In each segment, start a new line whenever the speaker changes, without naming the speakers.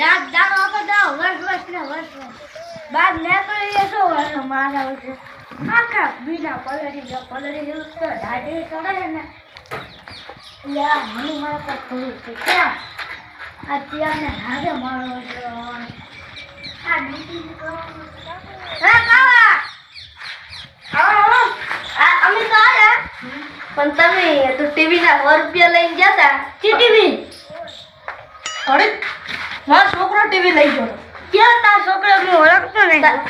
રાત દાડો હતો તો વર્ષ વર્ષ ને વર્ષ વર્ષ. બાર નીકળી શું વર્ષ? મારા વર્ષે. આખા બીજા પલડી ગયો પલડી ગયો તો દાઢી ચડે ને. યાર મને મારા પર થોડું છે. ક્યાં? અત્યારે હારે મારો આ તો આયા.
પણ તમે તો ટીવી ના સો રૂપિયા લઈને ગયા હતા
ટીવી?
અરે મારો છોકરો ટીવી લઈ ગયો
ક્યાં તાર છોકરો હું ઓળખતો નહીં
તા-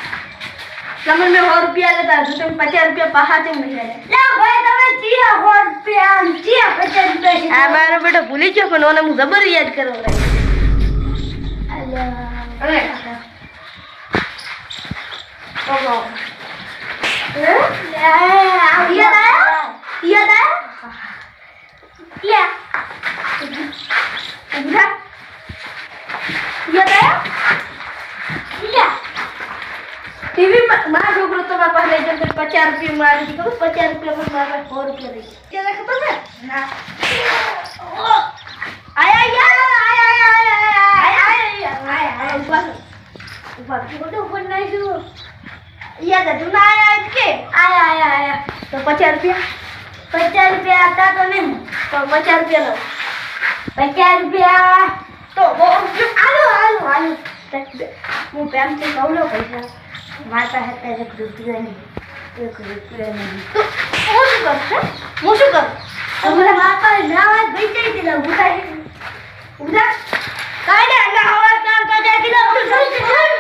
તમે મેં સો રૂપિયા લેતા હજુ તમે પચાસ રૂપિયા પાછા કેમ નહીં આલ્યા?
ભાઈ તમે ચિયા સો રૂપિયા ચિયા પચાસ રૂપિયા
આ મારો બેટો ભૂલી ગયો પણ ઓને હું જબર યાદ લાગી અરે ઓહો. હે? યાદ આયા? ટીવી માં મારો છોકરો તો મારા પાસે લઈ જતો પચાસ રૂપિયા મારી દીધું પચાસ રૂપિયા પણ મારા સો રૂપિયા લઈ ગયો તને ખબર છે ના આયા યાર આયા આયા આયા આયા આયા આયા ઊભા થો. ઊભા થો.
બધું ઉપર નાખ્યું
યાદ હતું ના આયા જ કે આયા આયા આયા તો પચાસ રૂપિયા
પચાસ રૂપિયા હતા તો નહીં
તો પચાસ રૂપિયા લો
પચાસ રૂપિયા
તો આલો આલો આલો. હું પ્રેમથી કહું લો પૈસા
માતા હતા એક રૂપિયા નહીં, એક રૂપિયા નહીં.
તો હું શું કરું, હે? હું શું કરું?
તમારા બાપા ના વાત ભાઈ જઈ દીધા ઉઠાઈ
ઉધા કાઈ ને હવા કામ તો જાય દીધા હું શું કરું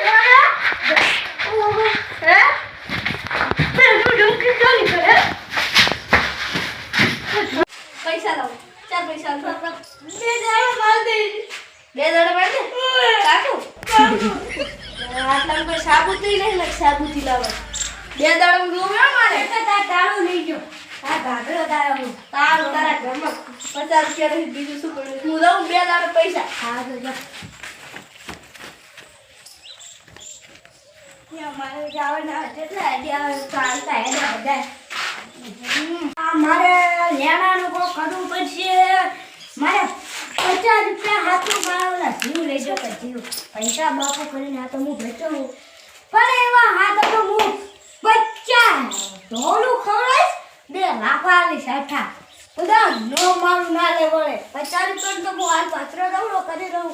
હે મેં શું જમકી તો નહીં કરે પૈસા લાવો ચાર પૈસા લાવો બે દાડા માર દે બે દાડા માર દે કાકુ આટલા કોઈ સાબુતી નહીં સાબુતી લાવો. બે દાડા હું જોઉં મારે.
તાર તાળો લઈ ગયો. તારા હું.
તારા ઘરમાં પચાસ રૂપિયા રહી બીજું શું કરું? હું દઉં બે દાડા પૈસા.
હા તો જા.
મારે જવાના કેટલા આઈડિયા ચાલતા હેડા બધા.
મારે લેણાનું કોઈ કરવું પડશે. મારે પચાસ રૂપિયા હાથમાં પાડેલા જીવ લઈ જાઓ કે જીવ. પૈસા બાપુ કરીને આ તો હું બચાવું પણ એવા હાથ તો હું પચાસ ધોલું ખવડાવીશ બે લાફાની સાઠા. બધા નો મારું ના લે વળે. પચાસ રૂપિયા તો હું હાલ પાત્ર દવડો કરી રહું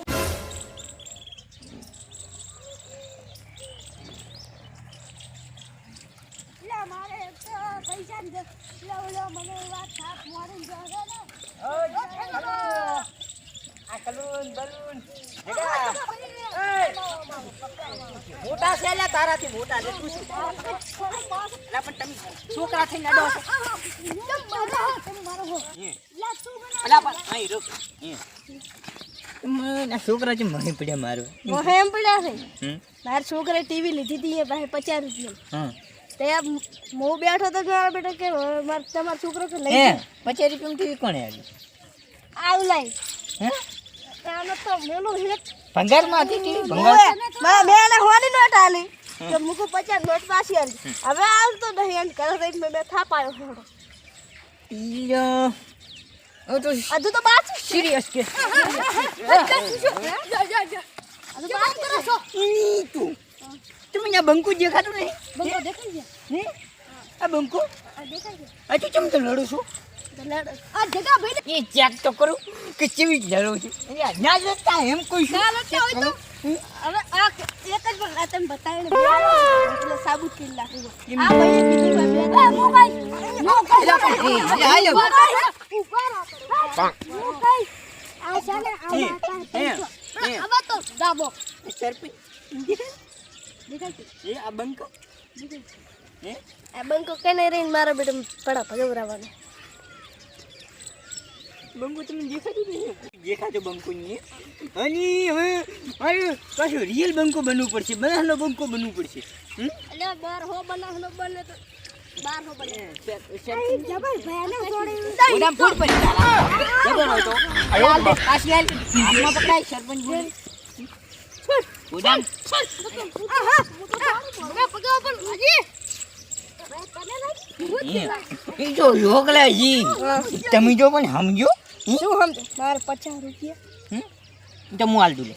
મારે પૈસા મને વાત થાપ મારી
મોટા છે લે તારાથી મોટા લે તું શું લે પણ તમે છોકરા થઈને અડો છો. અલા પણ અહીં રૂક. છોકરા છે મહી પડ્યા મારો
એમ પડ્યા છે? મારા છોકરાએ ટીવી લીધી હતી એ પાસે પચાસ રૂપિયા.
હા.
તે આ બેઠો તો મારા બેટા કે મારા તમારો છોકરો કે લઈ.
પચાસ રૂપિયા ટીવી કોણે આવ્યું
આવું લાઈ
હે? ભંગાર.
મારા બેને હોની નોટ આલી તો મુકુ નોટ પાછી આલી હવે આવતો નહીં એમ કરે તો મેં મેં થાપાયો થોડો
ઈયો. ઓ તો
હજુ તો બાકી
સિરિયસ કે.
હજુ બાકી કરો છો.
ઈ તું. તમે અહીંયા બંકુ દેખાતું નહીં?
બંકો દેખાઈ ગયા
હે? આ બંકુ?
આ દેખાઈ ગયા
ચમ તો લડું છું?
લડ. આ જગા ભાઈ
એ ચેક તો કરું. કે કેવી જરૂર છે? ના જતા એમ કોઈ
ના લડતા હોય તો? હવે આ એક જ પણ તમે બતાવીને એટલે સાબુત કરી નાખું આ ભાઈએ કીધું ભાઈ બે મોબાઈલ મોબાઈલ
એ, એ, હાલો.
આ છે આ
એ,
માતા
એ,
પૈસો.
એ.
હવે તો દાબો.
સરપંચ
દેખાય
એ આ બંકો? હે?
આ બંકો કને રહીને મારા બેટા પડા ભગવરાવાનો
બંકો તમને દેખાતું નહીં. દેખાતો બંકુ અને હવે મારે પાછું રિયલ બંકો બનવું પડશે બનાસનો બંકો બનવું પડશે?
એટલે બાર હો બનાવનો બને તો બાર હો બને.
ઓલામ
જબર
ફૂટ પડી જબર હોય તો. હાલ દે, પાછી હાલ. હાથમાં પકડાય, સરપંચ બોલે. ઓલામ એ જો યોગલાજી તમે જો પણ સમજો.
શું સમજ મારે પચાસ રૂપિયા.
હમ? તો હું હાલ દઉં લે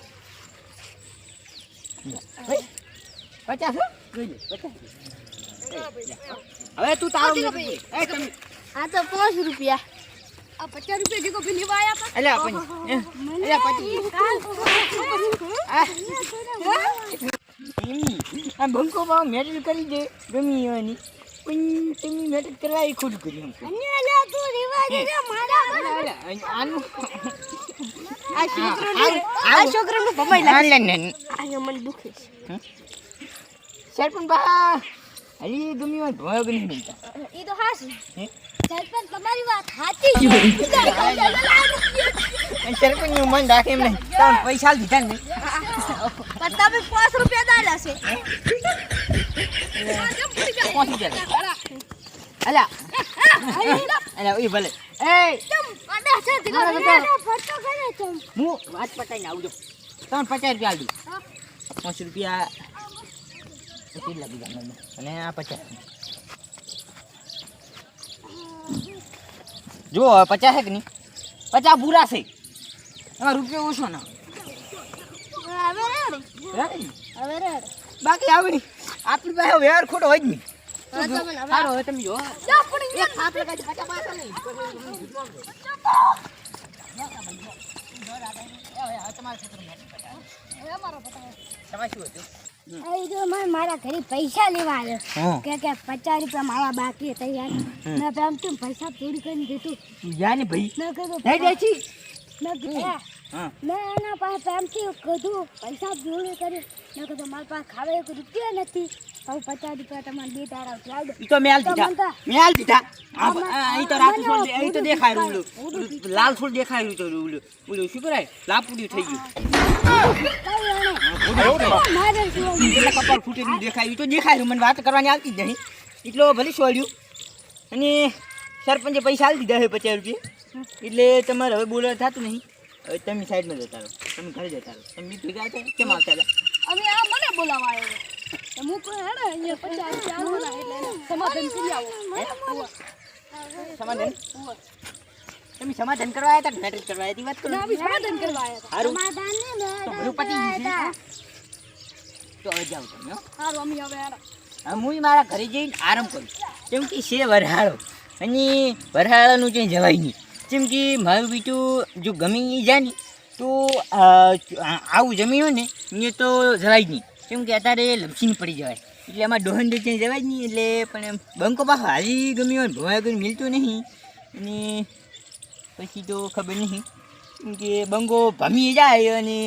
પચાસ જોઈ લે, પચાસ. હવે તું તારું એ તમે.
આ તો પાંચ રૂપિયા. આ પચાસ રૂપિયા જેકો પેલી વાયા હતા
અલ્યા એ, અલ્યા પચીસ આ. બંકો ભાવ મેરેજ કરી દે ગમી એવાની. પણ તમે કરવા એ ખોટું કર્યું
આ છોકરાનું છે
સરપંચ બા હજી ગમી વાત ભય
ઈ તો હાસી? સરપંચ વાત સાચી છે
સરપંચનું મન રાખે એમ નહીં તમને પૈસા દીધા ને
પણ તમે પાંચ રૂપિયા દાલા છે
પહોંચી જાય અલ્યા અલ્યા એ ભલે એ હું વાત પતાઈને આવજો તમને પચાસ રૂપિયા દઉં પાંચ રૂપિયા કેટલી મને? અને આ પચાસ જો હવે પચાસ છે કે નહીં? પચાસ પૂરા છે. એમાં રૂપિયો ઓછો ના. બાકી આવડી આપણી પાસે વેર ખોટો હોય જ નહીં. સારો હવે તમે જો.
મારા ઘરે પૈસા લેવા આવ્યો. કે કે પચાસ રૂપિયા મારા બાકી હતા યાર. મેં પેમ તું પૈસા પૂરી કરીને દીધું?
જા ભાઈ.
મેં કીધું મેં મેં એના પાસે પેમથી કીધું પૈસા પૂરી કરી મેં કીધું મારા પાસે ખાવા એક રૂપિયા નથી હવે પચાસ રૂપિયા તમારે બે તારા
ઈ તો મેલ દીધા.
તમન તો-
મેં હાલ દીધા અહીં તો રાત છોડ અહીં તો દેખાય ઓલું લાલ ફૂલ દેખાય રહ્યું તો ઓલું. બોલું શું કરાય લાપુડ્યું થઈ ગયું. કપાળ ફૂટેલું દેખાય. તો દેખાય મને વાત કરવાની આવતી જ નહીં. એટલો ભલે છોડ્યું અને સરપંચે પૈસા આવી દીધા છે પચાસ રૂપિયા. એટલે તમારે હવે બોલવા થતું નહીં. હવે તમે સાઈડમાં જતા રહો તમે ઘરે જતા રહો તમે ભેગા હતા કેમ આવતા હતા?
હવે આ મને બોલાવા આવ્યો હું પણ હેડે અહીંયા પચાસ રૂપિયા એટલે સમાધાન કરી આવો.
સમાધાન? તમે સમાધાન કરવા આવ્યા હતા મેરેજ કરવા આવ્યા વાત કરો.
ના સમાધાન કરવા આવ્યા
સારું
સમાધાન
તો પતી હવે તમે હો.
અમે હવે હેડે
હું મારા ઘરે જઈને આરામ કરું. કેમ કે છે વરહાળો. અને વરહાળાનું ક્યાંય જવાય નહીં. કેમ કે મારું બીજું જો ગમી જાય ને તો આવું જમીન હોય ને એ તો જવાય જ નહીં. કેમ કે અત્યારે લપસીને પડી જવાય. એટલે આમાં ડોહન ત્યાં જવાય જ નહીં, એટલે પણ એમ બંકો પાછો હાલી ગમી હોય ભવાય કોઈ મિલતું નહીં. અને પછી તો ખબર નહીં, કેમ કે બંગો ભમી જાય અને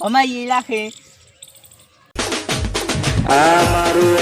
ભમાઈ રાખે
આ મારું